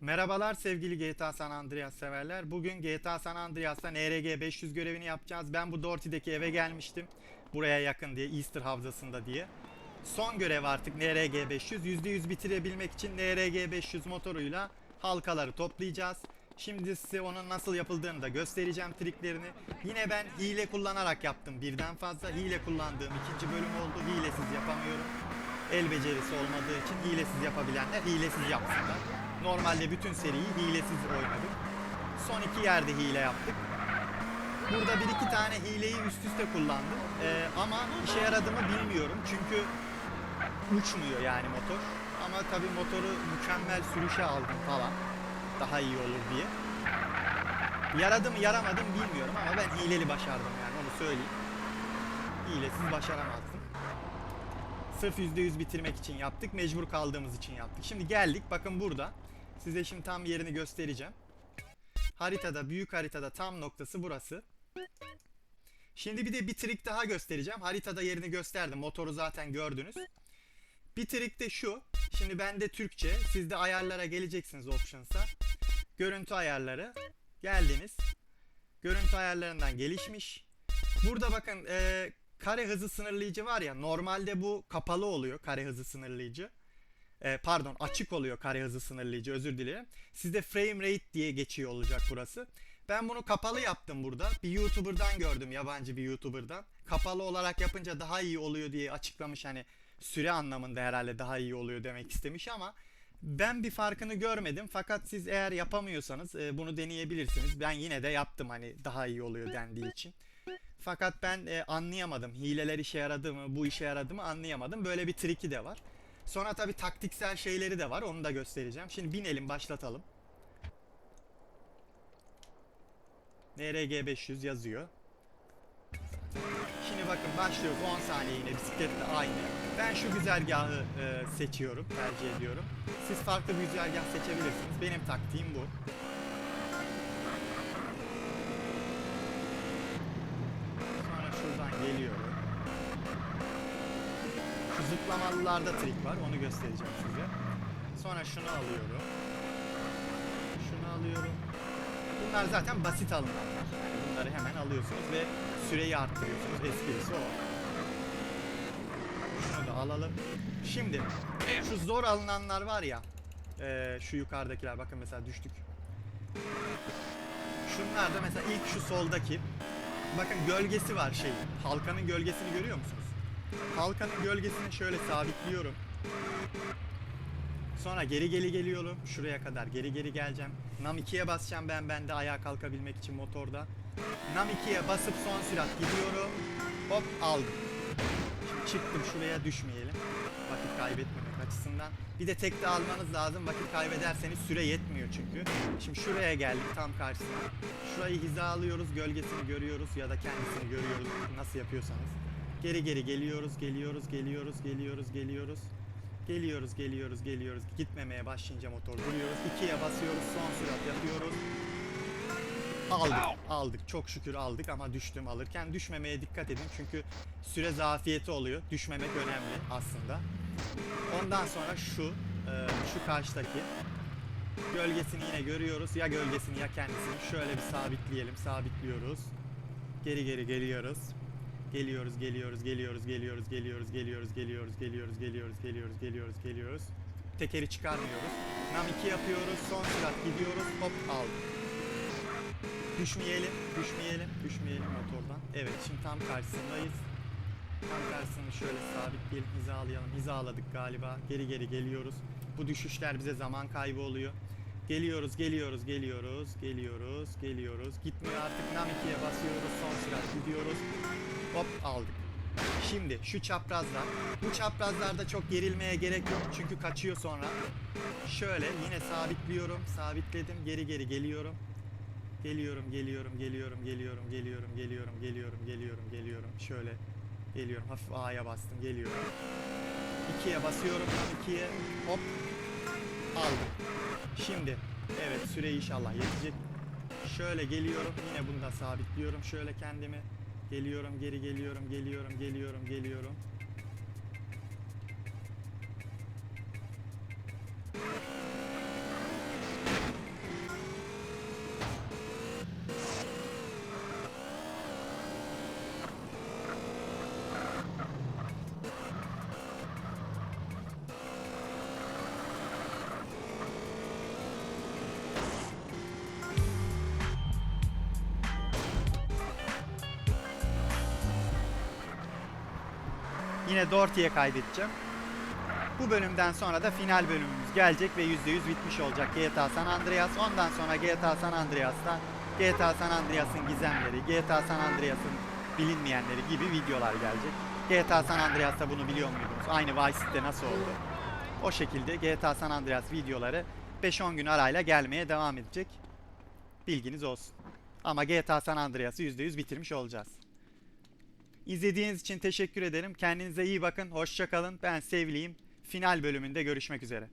Merhabalar sevgili GTA San Andreas severler. Bugün GTA San Andreas'ta NRG 500 görevini yapacağız. Ben bu Dorty'deki eve gelmiştim. Buraya yakın diye, Easter Havzası'nda diye. Son görev artık NRG 500. %100 bitirebilmek için NRG 500 motoruyla halkaları toplayacağız. Şimdi size onun nasıl yapıldığını da göstereceğim triklerini. Yine ben hile kullanarak yaptım birden fazla. Hile kullandığım ikinci bölüm oldu. Hilesiz yapamıyorum. El becerisi olmadığı için hilesiz yapabilenler hilesiz yapsınlar. Normalde bütün seriyi hilesiz oynadım. Son iki yerde hile yaptık. Burada bir iki tane hileyi üst üste kullandım. Ee, ama işe yaradı mı bilmiyorum. Çünkü uçmuyor yani motor. Ama tabii motoru mükemmel sürüşe aldım falan. Daha iyi olur diye. Yaradı mı yaramadı mı bilmiyorum ama ben hileli başardım yani onu söyleyeyim. Hilesiz başaramazdım. Sırf %100 bitirmek için yaptık. Mecbur kaldığımız için yaptık. Şimdi geldik. Bakın burada. Size şimdi tam yerini göstereceğim. Haritada, büyük haritada tam noktası burası. Şimdi bir de bir trik daha göstereceğim. Haritada yerini gösterdim. Motoru zaten gördünüz. Bir trik de şu. Şimdi bende Türkçe. Siz de ayarlara geleceksiniz Options'a. Görüntü ayarları. Geldiniz. Görüntü ayarlarından gelişmiş. Burada bakın e, kare hızı sınırlayıcı var ya. Normalde bu kapalı oluyor kare hızı sınırlayıcı. E, pardon açık oluyor kare hızı sınırlayıcı özür dilerim. Sizde frame rate diye geçiyor olacak burası. Ben bunu kapalı yaptım burada. Bir YouTuber'dan gördüm yabancı bir YouTuber'dan. Kapalı olarak yapınca daha iyi oluyor diye açıklamış hani süre anlamında herhalde daha iyi oluyor demek istemiş ama ben bir farkını görmedim fakat siz eğer yapamıyorsanız e, bunu deneyebilirsiniz. Ben yine de yaptım hani daha iyi oluyor dendiği için. Fakat ben e, anlayamadım. Hileler işe yaradı mı, bu işe yaradı mı anlayamadım. Böyle bir triki de var. Sonra tabi taktiksel şeyleri de var. Onu da göstereceğim. Şimdi binelim, başlatalım. NRG 500 yazıyor. Şimdi bakın başlıyoruz 10 saniye yine bisikletle aynı. Ben şu güzergahı e, seçiyorum, tercih ediyorum. Siz farklı bir güzergah seçebilirsiniz. Benim taktiğim bu. Sonra Şu zıplamalılarda trik var. Onu göstereceğim size. Sonra şunu alıyorum. Şunu alıyorum. Bunlar zaten basit. Yani bunları hemen alıyorsunuz ve süreyi arttırıyorsunuz. Esprisi o. Şunu da alalım. Şimdi şu zor alınanlar var ya. eee, şu yukarıdakiler bakın mesela düştük. Şunlar da mesela ilk şu soldaki. Bakın gölgesi var şey. Halkanın gölgesini görüyor musunuz? Halkanın gölgesini şöyle sabitliyorum. Sonra geri geri geliyorum. Şuraya kadar geri geri geleceğim. Nam 2'ye basacağım ben bende ayağa kalkabilmek için motorda. Nam 2'ye basıp son sürat gidiyorum. Hop aldım. Şimdi çıktım şuraya düşmeyelim. Vakit kaybetmemek açısından. Bir de tek de almanız lazım. Vakit kaybederseniz süre yetmiyor çünkü. Şimdi şuraya geldik tam karşısına. Şurayı hizalıyoruz. Gölgesini görüyoruz ya da kendisini görüyoruz. Nasıl yapıyorsanız. Geri geri geliyoruz, geliyoruz, geliyoruz, geliyoruz, geliyoruz. Geliyoruz, geliyoruz, geliyoruz. Gitmemeye başlayınca motor duruyoruz. İkiye basıyoruz, son sürat yapıyoruz. Aldık, aldık. Çok şükür aldık ama düştüm alırken. Düşmemeye dikkat edin çünkü süre zafiyeti oluyor. Düşmemek önemli aslında. Ondan sonra şu, e, şu karşıdaki gölgesini yine görüyoruz. Ya gölgesini ya kendisini. Şöyle bir sabitleyelim, sabitliyoruz. Geri geri geliyoruz. Geliyoruz, geliyoruz, geliyoruz, geliyoruz, geliyoruz, geliyoruz, geliyoruz, geliyoruz, geliyoruz, geliyoruz, geliyoruz, geliyoruz. Tekeri çıkarmıyoruz. Nam 2 yapıyoruz, son sürat gidiyoruz, hop aldık. Düşmeyelim, düşmeyelim, düşmeyelim motordan. Evet, şimdi tam karşısındayız. Tam karşısını şöyle sabitleyelim, hizalayalım. Hizaladık galiba. Geri geri geliyoruz. Bu düşüşler bize zaman kaybı oluyor. Geliyoruz, geliyoruz, geliyoruz, geliyoruz, geliyoruz. Gitmiyor artık. Nam 2'ye basıyoruz, son sürat gidiyoruz. Hop aldık. Şimdi şu çaprazlar. Bu çaprazlarda çok gerilmeye gerek yok çünkü kaçıyor sonra. Şöyle yine sabitliyorum. Sabitledim. Geri geri geliyorum. Geliyorum, geliyorum, geliyorum, geliyorum, geliyorum, geliyorum, geliyorum, geliyorum, geliyorum. Şöyle geliyorum. Hafif A'ya bastım. Geliyorum. 2'ye basıyorum. 2'ye hop aldım. Şimdi evet süre inşallah yetecek. Şöyle geliyorum. Yine bunu da sabitliyorum. Şöyle kendimi Geliyorum, geri geliyorum, geliyorum, geliyorum, geliyorum. Yine Dorty'ye kaydedeceğim. Bu bölümden sonra da final bölümümüz gelecek ve %100 bitmiş olacak GTA San Andreas. Ondan sonra GTA San Andreas'ta GTA San Andreas'ın gizemleri, GTA San Andreas'ın bilinmeyenleri gibi videolar gelecek. GTA San Andreas'ta bunu biliyor muydunuz? Aynı Vice City'de nasıl oldu? O şekilde GTA San Andreas videoları 5-10 gün arayla gelmeye devam edecek. Bilginiz olsun. Ama GTA San Andreas'ı %100 bitirmiş olacağız. İzlediğiniz için teşekkür ederim. Kendinize iyi bakın. Hoşça kalın. Ben Sevliyim. Final bölümünde görüşmek üzere.